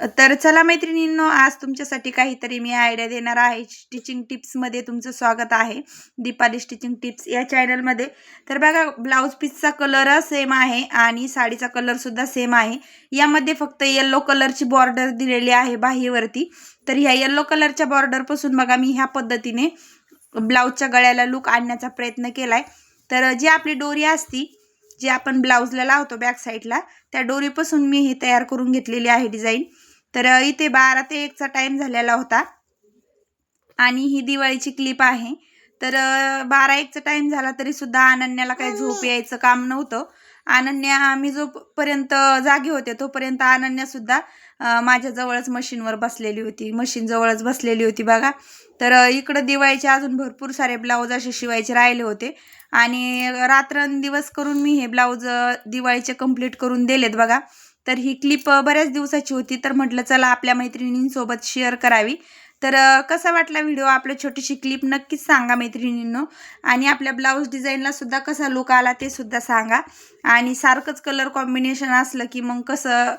तर चला मैत्रिणींनो आज तुमच्यासाठी काहीतरी मी आयडिया देणार आहे. स्टिचिंग टिप्समध्ये तुमचं स्वागत आहे. दीपाली स्टिचिंग टिप्स या चॅनलमध्ये तर बघा ब्लाऊज पीसचा कलर सेम आहे आणि साडीचा कलरसुद्धा सेम आहे. यामध्ये फक्त येल्लो कलरची बॉर्डर दिलेली आहे बाहीवरती. तर ह्या येल्लो कलरच्या बॉर्डरपासून बघा मी ह्या पद्धतीने ब्लाऊजच्या गळ्याला लुक आणण्याचा प्रयत्न केला आहे तर जी आपली डोरी असती जी आपण ब्लाऊजला लावतो बॅक साईडला त्या डोरीपासून मी ही तयार करून घेतलेली आहे डिझाईन तर इथे बारा ते एकचा टाईम झालेला होता. आणि ही दिवाळीची क्लिप आहे. तर बारा एकचा टाईम झाला तरी सुद्धा अनन्याला काही झोप यायचं काम नव्हतं. अनन्या मी जोपर्यंत जागी होते तोपर्यंत अनन्या सुद्धा अ, माझ्या जवळच मशीनवर बसलेली होती. मशीन जवळच बसलेली होती बघा. तर इकडं दिवाळीचे अजून भरपूर सारे ब्लाऊज असे शिवायचे राहिले होते. आणि रात्रंदिवस करून मी हे ब्लाऊज दिवाळीचे कंप्लीट करून दिलेत बघा. तर ही क्लिप बऱ्याच दिवसाची होती. तर म्हटलं चला आपल्या मैत्रिणींसोबत शेअर करावी. तर कसा वाटला व्हिडिओ आपल्या छोटीशी क्लिप नक्कीच सांगा मैत्रिणींनो. आणि आपल्या ब्लाऊज डिझाईनला सुद्धा कसा लुक आला ते सुद्धा सांगा. आणि सारखंच कलर कॉम्बिनेशन असलं की मग कसं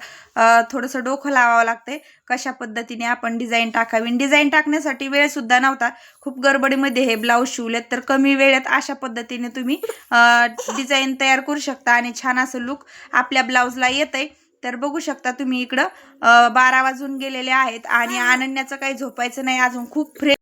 थोडंसं डोकं लावावं लागतंय. कशा पद्धतीने आपण डिझाईन टाकावी? डिझाईन टाकण्यासाठी वेळसुद्धा नव्हता. खूप गडबडीमध्ये हे ब्लाऊज शिवलेत. तर कमी वेळेत अशा पद्धतीने तुम्ही डिझाईन तयार करू शकता. आणि छान असं लुक आपल्या ब्लाऊजला येतंय. तर बघू शकता तुम्ही इकडं बारा वाजून गेलेले आहेत आणि अनन्याचं काही झोपायचं नाही अजून खूप फ्रेश